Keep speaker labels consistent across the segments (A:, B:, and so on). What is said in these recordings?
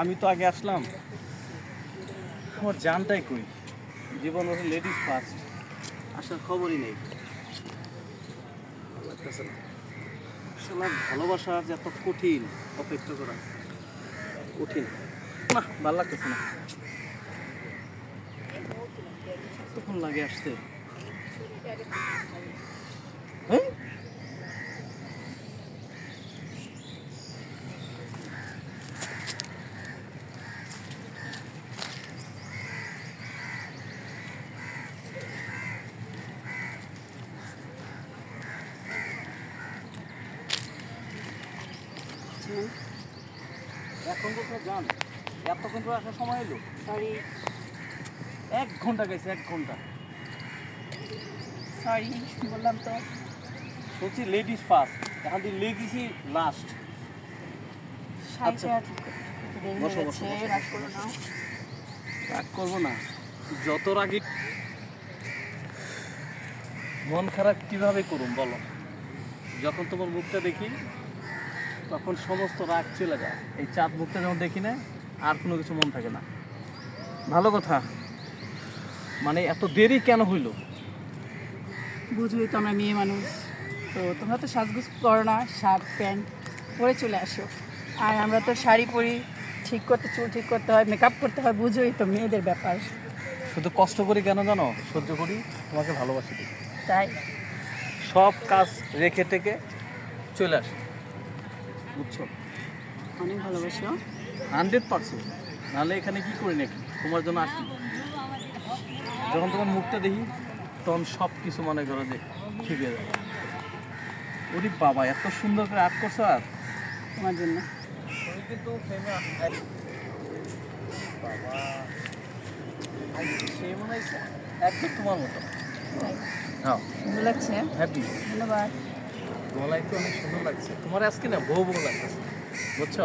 A: আমি তো আগে আসলাম। আমার জানটাই কই? জীবন হচ্ছে লেডিস ফার্স্ট আসার খবরই নেই। আসলে ভালোবাসা যে এত কঠিন, অপেক্ষা করা। কঠিন। না ভালো লাগতেছে না। কতক্ষণ লাগে আসতে? হ্যাঁ? যান এতক্ষণ পর আসার সময় এলো।
B: সরি
A: এক ঘণ্টা গেছে এক ঘণ্টা।
B: সরি বললাম তো।
A: বলছি লেডিস ফার্স্ট এখন লাস্ট বসো, বসো,
B: রাগ
A: করব না। যত রাগে মন খারাপ কীভাবে করুন বলো? যখন তোমার মুখটা দেখি তখন সমস্ত রাগ চলে যায়। এই চাঁদ মুখটা যখন দেখি না আর কোনো কিছু মন থাকে না। ভালো কথা। মানে এত দেরি কেন হইল?
B: বুঝবই তো আমরা মেয়ে মানুষ। তো তোমরা তো সাজগুজ করো না শার্ট প্যান্ট পরে চলে আসো। আর আমরা তো শাড়ি পরি ঠিক করতে চুল ঠিক করতে হয় মেকআপ করতে হয় বুঝোই তো মেয়েদের ব্যাপার।
A: শুধু কষ্ট করি কেন জানো? সহ্য করি তোমাকে ভালোবাসি।
B: তাই।
A: সব কাজ রেখে টেকে চলে আসে। বুঝছ?
B: অনেক ভালোবাসো।
A: Hundred percent. নাহলে এখানে কি করি নাকি? তোমার জন্য আসি যখন তোমার মুখটা দেখি তখন সব কিছু মনে করো যে ঠিক হয়ে যাবে। ওরে বাবা এত সুন্দর করে আর্ট করছ আর।
B: তোমার জন্য।
A: একদম তোমার মতো। হ্যাঁ
B: ভালো লাগছে।
A: হ্যাপি
B: ধন্যবাদ।
A: গলায় তো অনেক সুন্দর লাগছে। তোমার আজকে না বউ বউ লাগতেছে বুঝছ?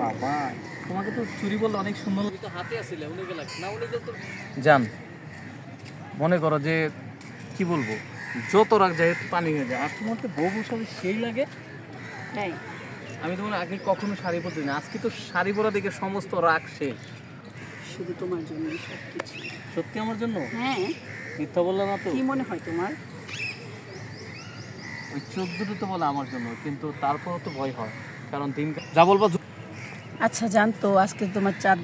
A: বাবা তোমাকে তো চুরি বললে অনেক সুন্দর তো হাতে আসলে উনি গেলে না উনি তো যান মনে করো যে কি বলব যত রাগ যায় পানি হয়ে যায়। আর তোমার তো বউ বউ সেই লাগে?
B: তাই
A: আমি তোমার আগে কখনো শাড়ি পরতে না। আজকে তো শাড়ি পরা দেখে সমস্ত রাগ শেষ।
B: শুধু তোমার জন্য সব কিছু
A: সত্যি আমার জন্য?
B: হ্যাঁ।
A: মিথ্যা বললাম না তো?
B: কি মনে হয় তোমার?
A: ওই চোখ দুটো তো বলে আমার জন্য কিন্তু তারপরও তো ভয় হয় কারণ দিন যা বলব
B: আচ্ছা জান তো আজকে তোমার চাঁদ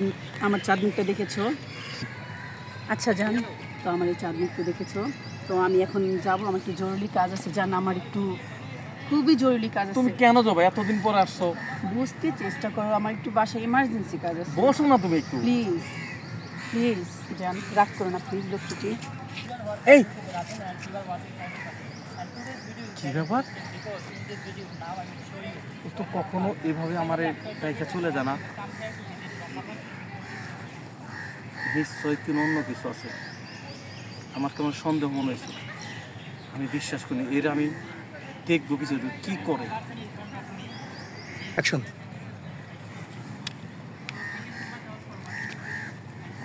B: আমার চাঁদ মুখটা দেখেছ? আচ্ছা জান তো আমার এই চাঁদ মুখটা দেখেছ? তো আমি এখন যাব আমার একটু জরুরি কাজ আছে জান আমার একটু খুবই জরুরি কাজ
A: তুমি কেন যাবে? এতদিন পরে আসছো।
B: বুঝতে চেষ্টা করো আমার একটু বাসায় ইমার্জেন্সি কাজ আছে।
A: বসো না তুমি একটু।
B: প্লিজ প্লিজ জান রাগ করো না প্লিজ লক্ষ্মীটি
A: এই! কি ব্যাপার? ও তো কখনো এভাবে আমার রেখে চলে যায় না। নিশ্চয় কোনো অন্য কিছু আছে। আমার কেমন সন্দেহ মনে হয়েছে। আমি বিশ্বাস করি এর আমি দেখব কিছু কি করে?
C: অ্যাকশন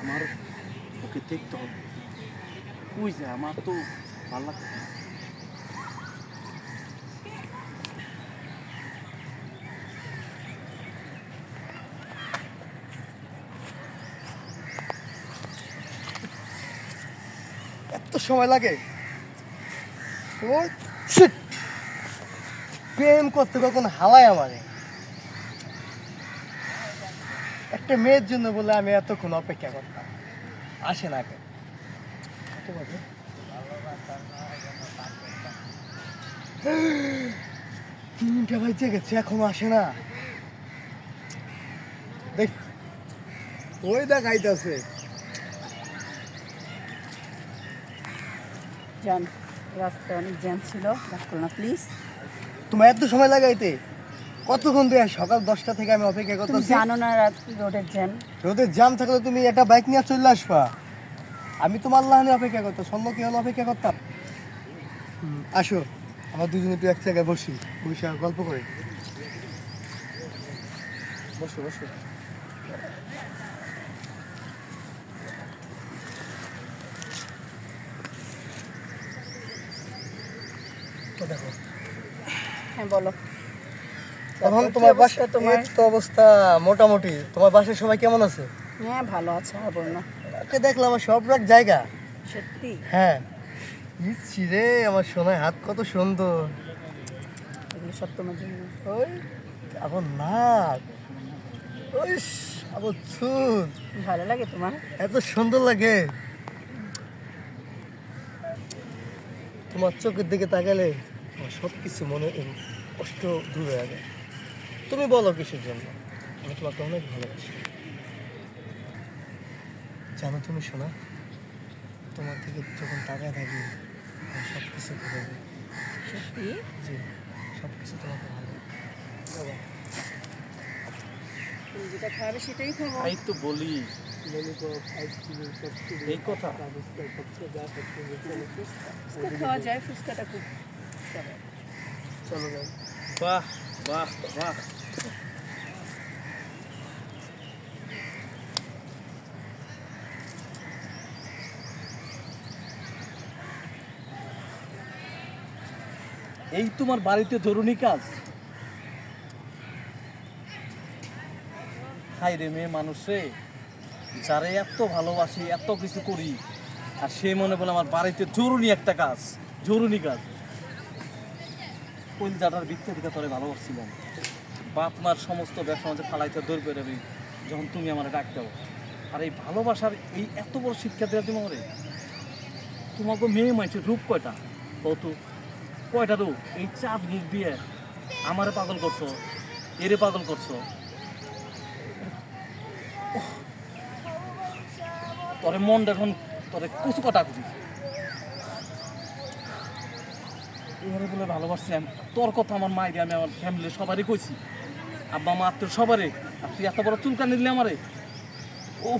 A: আমার ওকে দেখতে হবে। ওই যে আমার তো ভালো লাগছে
C: সময় লাগে। ও প্রেম করতে কখন হালায় আমারে। একটা মেয়ের জন্য বলে আমি এতক্ষণ অপেক্ষা করতাম। আসে না? তিনটা বাজে গেছে, এখনও আসে না। দেখ, ওই দেখ
B: জান রাস্তায় অনেক জ্যাম ছিল করো না প্লিজ
C: তোমার এত সময় লাগাইতে? কতক্ষণ দিয়ে সকাল দশটা থেকে আমি অপেক্ষা
B: তুমি
C: করতেছি।
B: জানো না রাত রোডের জ্যাম?
C: রোদের জাম থাকলে তুমি একটা বাইক নিয়ে চলে আসবা। আমি তোমার আল্লাহ নিয়ে অপেক্ষা করতাম স্বর্ণ কি হলে অপেক্ষা করতাম। হুম, আসো। আমার দুজনে একটু এক জায়গায় বসি বসে গল্প করি। বসো বসো। তো দেখো।
B: হ্যাঁ বলো। কি
C: তোমার বাসা
B: তোমার?
C: তো অবস্থা মোটামুটি। তোমার বাসায় সবাই কেমন আছে?
B: হ্যাঁ ভালো আছে আর বল না
C: ওকে দেখলাম সব রাখ জায়গা।
B: সত্যি?
C: হ্যাঁ। ইচ্ছি রে আমার সোনায় হাত কত সুন্দর।
B: এগুলো সব তোমার জন্য।
C: ওই আবার নাক ওই আবার চুল।
B: ভালো লাগে তোমার?
C: এত সুন্দর লাগে। তোমার চোখের দিকে তাকালে আমার সব কিছু মনে কষ্ট দূর হয়ে যায়। তুমি বলো কিসের জন্য? আমি তোমাকে অনেক ভালোবাসি। জানো তুমি শোনা তোমার দিকে যখন তাকায় থাকি আমার সব কিছু ভুলে
B: সত্যি?
C: জি সব কিছু তোমাকে ভালো লাগে। বাবা,
B: তুমি যেটা খাবে সেটাই খাব।
A: এই তো বলি। এই কথা?
B: খাওয়া যায় ফুচকাটা খুব
C: চলো
A: বাহ বাহ বাহ। এই তোমার বাড়িতে জরুরি কাজ? হাই রে মেয়ে মানুষ রে। যারে এত ভালোবাসি, এত কিছু করি, আর সে মনে বলে আমার বাড়িতে জরুরি একটা কাজ, জরুরি কাজ। কলজাটার ভিত্তি থেকে তোরে ভালোবাসছিলাম। বাপ মার সমস্ত ব্যবসা আমাদের ফালাইতে দৌড় আমি যখন তুমি আমার ডাকতেও আর এই ভালোবাসার এই এত বড় শিক্ষা দেওয়া তুমি আমারে তোমাকে মেয়ে মাইছে রূপ কয়টা? কত কয়টা রূপ? এই চাপ মুখ দিয়ে আমারে পাগল করছ, এরে পাগল করছ। তোরে মন দেখুন, তোরে কুচু কথা কুচি এবারে বলে ভালোবাসছি আমি। তোর কথা আমার মায়ের আমি আমার ফ্যামিলির সবারই কইছি। আব্বা মা আত্মীয় সবারই আর তুই এত বড় চুলকা নিলি আমারে। ও